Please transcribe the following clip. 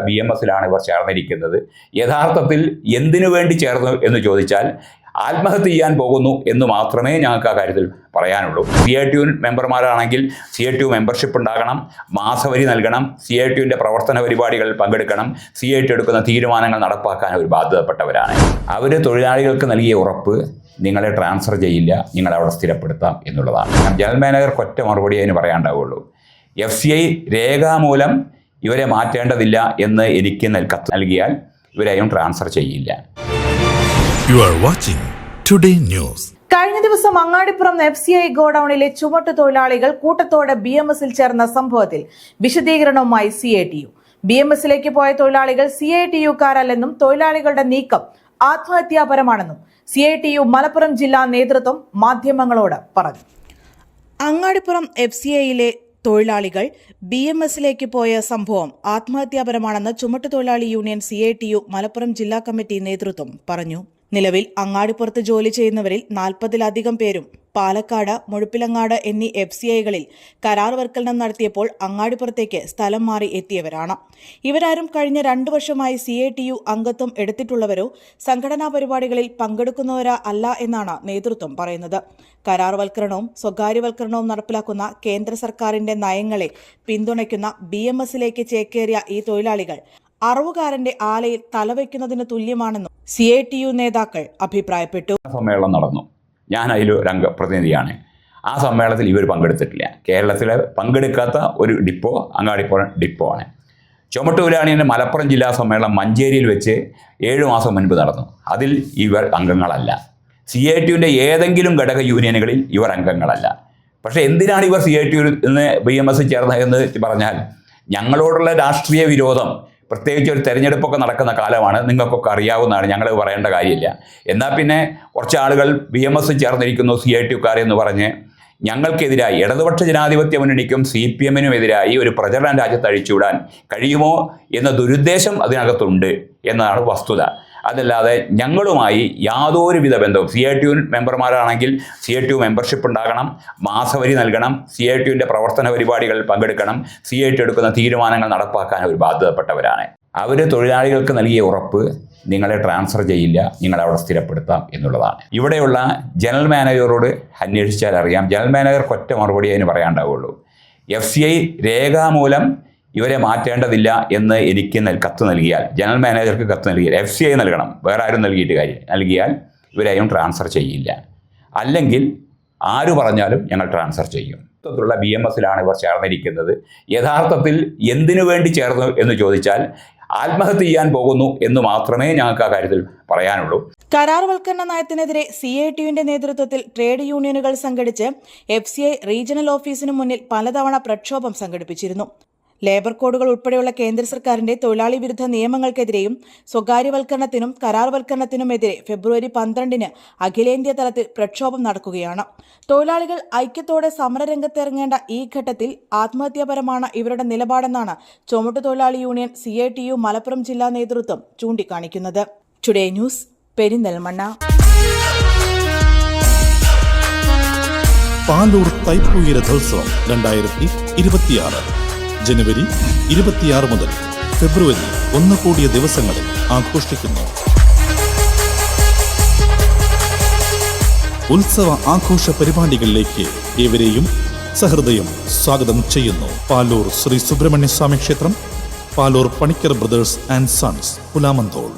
B M എസിലാണ് ഇവർ ചേർന്നിരിക്കുന്നത്. യഥാർത്ഥത്തിൽ എന്തിനു വേണ്ടി ചേർന്നു എന്ന് ചോദിച്ചാൽ ആത്മഹത്യ ചെയ്യാൻ പോകുന്നു എന്ന് മാത്രമേ ഞങ്ങൾക്ക് ആ കാര്യത്തിൽ പറയാനുള്ളൂ. സി ഐ ടി മെമ്പർമാരാണെങ്കിൽ സി ഐ ടി മെമ്പർഷിപ്പ് ഉണ്ടാകണം മാസവരി നൽകണം സി ഐ യുവിന്റെ പ്രവർത്തന പരിപാടികളിൽ പങ്കെടുക്കണം സി ഐ ടി എടുക്കുന്ന തീരുമാനങ്ങൾ നടപ്പാക്കാൻ അവർ ബാധ്യതപ്പെട്ടവരാണ്. അവർ തൊഴിലാളികൾക്ക് നൽകിയ ഉറപ്പ് നിങ്ങളെ ട്രാൻസ്ഫർ ചെയ്യില്ല നിങ്ങളെ അവിടെ സ്ഥിരപ്പെടുത്താം എന്നുള്ളതാണ്. ജനറൽ മാനേജർക്ക് ഒറ്റ മറുപടി അതിന് പറയാണ്ടാവുള്ളൂ. എഫ് സി ഐ രേഖാമൂലം ഇവരെ മാറ്റേണ്ടതില്ല എന്ന് എനിക്ക് കത്ത് നൽകിയാൽ ഇവരെയും ട്രാൻസ്ഫർ ചെയ്യില്ല. You are watching Today News. കഴിഞ്ഞ ദിവസം അങ്ങാടിപ്പുറം എഫ് സി ഐ ഗോഡൌണിലെ ചുമട്ട് തൊഴിലാളികൾ കൂട്ടത്തോടെ ബി എം എസിൽ ചേർന്ന സംഭവത്തിൽ വിശദീകരണവുമായി C I T U B M എസിലേക്ക് പോയ തൊഴിലാളികൾ സി ഐ ടി യുക്കാരല്ലെന്നും തൊഴിലാളികളുടെ നീക്കം ആത്മഹത്യാപരമാണെന്നും C I T U Malappuram ജില്ലാ നേതൃത്വം മാധ്യമങ്ങളോട് പറഞ്ഞു. അങ്ങാടിപ്പുറം എഫ് സി ഐയിലെ തൊഴിലാളികൾ ബി എം എസിലേക്ക് പോയ സംഭവം ആത്മഹത്യാപരമാണെന്ന് ചുമട്ടുതൊഴിലാളി union C I T U Malappuram ജില്ലാ കമ്മിറ്റി നേതൃത്വം പറഞ്ഞു. നിലവിൽ അങ്ങാടിപ്പുറത്ത് ജോലി ചെയ്യുന്നവരിൽ നാൽപ്പതിലധികം പേരും പാലക്കാട് മുഴുപ്പിലങ്ങാട് എന്നീ എഫ് സി ഐകളിൽ കരാർവൽക്കരണം നടത്തിയപ്പോൾ അങ്ങാടിപ്പുറത്തേക്ക് സ്ഥലം മാറി എത്തിയവരാണ്. ഇവരാരും കഴിഞ്ഞ രണ്ടു വർഷമായി സി ഐ ടി യു അംഗത്വം എടുത്തിട്ടുള്ളവരോ സംഘടനാ പരിപാടികളിൽ പങ്കെടുക്കുന്നവരാ അല്ല എന്നാണ് നേതൃത്വം പറയുന്നത്. കരാർവൽക്കരണവും സ്വകാര്യവൽക്കരണവും നടപ്പിലാക്കുന്ന കേന്ദ്ര സർക്കാരിന്റെ നയങ്ങളെ പിന്തുണയ്ക്കുന്ന ബി എം എസിലേക്ക് ചേക്കേറിയ ഈ തൊഴിലാളികൾ അറവുകാരന്റെ ആലയിൽ തലവയ്ക്കുന്നതിന് തുല്യമാണെന്നും സി ഐ ടി യു നേതാക്കൾ അഭിപ്രായപ്പെട്ടു. സമ്മേളനം നടന്നു. ഞാൻ അതിൽ ഒരു അംഗ പ്രതിനിധിയാണ് ആ സമ്മേളനത്തിൽ ഇവർ പങ്കെടുത്തിട്ടില്ല. കേരളത്തിലെ പങ്കെടുക്കാത്ത ഒരു ഡിപ്പോ അങ്ങാടിപ്പുറം ഡിപ്പോ ആണ് ചുമട്ടുതൊഴിലാളിയുടെ മലപ്പുറം ജില്ലാ സമ്മേളനം മഞ്ചേരിയിൽ വെച്ച് ഏഴ് മാസം മുൻപ് നടന്നു. അതിൽ ഇവർ അംഗങ്ങളല്ല. സി ഐ ടിയുവിന്റെ ഏതെങ്കിലും ഘടക യൂണിയനുകളിൽ ഇവർ അംഗങ്ങളല്ല. പക്ഷേ എന്തിനാണ് ഇവർ സി ഐ ടി ഇന്ന് ബി എം എസ് ചേർന്നതെന്ന് പറഞ്ഞാൽ ഞങ്ങളോടുള്ള രാഷ്ട്രീയ വിരോധം പ്രത്യേകിച്ച് ഒരു തെരഞ്ഞെടുപ്പൊക്കെ നടക്കുന്ന കാലമാണ് നിങ്ങൾക്കൊക്കെ അറിയാവുന്നതാണ് ഞങ്ങൾ പറയേണ്ട കാര്യമില്ല. എന്നാൽ പിന്നെ കുറച്ച് ആളുകൾ ബി എം എസ് ചേർന്നിരിക്കുന്നു സി ഐ എന്ന് പറഞ്ഞ്. ഞങ്ങൾക്കെതിരായി ഇടതുപക്ഷ ജനാധിപത്യ മുന്നണിക്കും സി പി എമ്മിനും എതിരായി ഒരു പ്രചരണം രാജ്യത്ത് അഴിച്ചുവിടാൻ കഴിയുമോ എന്ന ദുരുദ്ദേശം അതിനകത്തുണ്ട് എന്നതാണ് വസ്തുത. അതല്ലാതെ ഞങ്ങളുമായി യാതൊരുവിധ ബന്ധവും സി ഐ ടി മെമ്പർമാരാണെങ്കിൽ സി ഐ ടി മെമ്പർഷിപ്പ് ഉണ്ടാകണം മാസവരി നൽകണം സി ഐ ടി യുവിന്റെ പ്രവർത്തന പരിപാടികളിൽ പങ്കെടുക്കണം സി ഐ ടി എടുക്കുന്ന തീരുമാനങ്ങൾ നടപ്പാക്കാൻ അവർ ബാധ്യതപ്പെട്ടവരാണ്. അവർ തൊഴിലാളികൾക്ക് നൽകിയ ഉറപ്പ് നിങ്ങളെ ട്രാൻസ്ഫർ ചെയ്യില്ല നിങ്ങളെ അവിടെ സ്ഥിരപ്പെടുത്താം എന്നുള്ളതാണ്. ഇവിടെയുള്ള ജനറൽ മാനേജറോട് അന്വേഷിച്ചാൽ അറിയാം ജനറൽ മാനേജർ ഒറ്റ മറുപടി അതിന് പറയാണ്ടാവുള്ളൂ എഫ് സി ഐ രേഖാമൂലം ഇവരെ മാറ്റേണ്ടതില്ല എന്ന് എനിക്ക് കത്ത് നൽകിയാൽ ജനറൽ മാനേജർക്ക് കത്ത് നൽകിയാൽ എഫ് സി ഐ നൽകണം വേറെ ആരും നൽകിയിട്ട് കാര്യം നൽകിയാൽ ഇവരെയും ട്രാൻസ്ഫർ ചെയ്യില്ല. അല്ലെങ്കിൽ ആര് പറഞ്ഞാലും ഞങ്ങൾ ട്രാൻസ്ഫർ ചെയ്യും. മൊത്തത്തിലുള്ള ബി എം എസിലാണ് ഇവർ ചേർന്നിരിക്കുന്നത്. യഥാർത്ഥത്തിൽ എന്തിനു വേണ്ടി ചേർന്നു എന്ന് ചോദിച്ചാൽ ആത്മഹത്യ ചെയ്യാൻ പോകുന്നു എന്ന് മാത്രമേ ഞങ്ങൾക്ക് ആ കാര്യത്തിൽ പറയാനുള്ളൂ. കരാർവൽക്കരണ നയത്തിനെതിരെ സി ഐ ടിയുവിന്റെ നേതൃത്വത്തിൽ ട്രേഡ് യൂണിയനുകൾ സംഘടിച്ച് എഫ് സി ഐ റീജിയണൽ ഓഫീസിന് മുന്നിൽ പലതവണ പ്രക്ഷോഭം സംഘടിപ്പിച്ചിരുന്നു. ലേബർ കോഡുകൾ ഉൾപ്പെടെയുള്ള കേന്ദ്ര സർക്കാരിന്റെ തൊഴിലാളി വിരുദ്ധ നിയമങ്ങൾക്കെതിരെയും സ്വകാര്യവൽക്കരണത്തിനും കരാർവൽക്കരണത്തിനുമെതിരെ ഫെബ്രുവരി പന്ത്രണ്ടിന് അഖിലേന്ത്യാ തലത്തിൽ പ്രക്ഷോഭം നടക്കുകയാണ്. തൊഴിലാളികൾ ഐക്യത്തോടെ സമരരംഗത്തിറങ്ങേണ്ട ഈ ഘട്ടത്തിൽ ആത്മഹത്യാപരമാണ് ഇവരുടെ നിലപാടെന്നാണ് ചുമട്ടുതൊഴിലാളി union C I T U Malappuram ജില്ലാ നേതൃത്വം ചൂണ്ടിക്കാണിക്കുന്നത്. Today news Perinthalmanna. പാലൂർ തൈപ്പൂയ രഥോത്സവം രണ്ടായിരത്തി ഇരുപത്തിയാറ്. ജനുവരി ഇരുപത്തിയാറ് മുതൽ ഫെബ്രുവരി ഒന്ന് കൂടിയ ദിവസങ്ങളിൽ ആഘോഷിക്കുന്നു. ഉത്സവ ആഘോഷ പരിപാടികളിലേക്ക് ഏവരെയും സഹൃദയം സ്വാഗതം ചെയ്യുന്നു. പാലൂർ ശ്രീ സുബ്രഹ്മണ്യ സ്വാമി ക്ഷേത്രം Paloor Panicker brothers and sons Pulamanthole.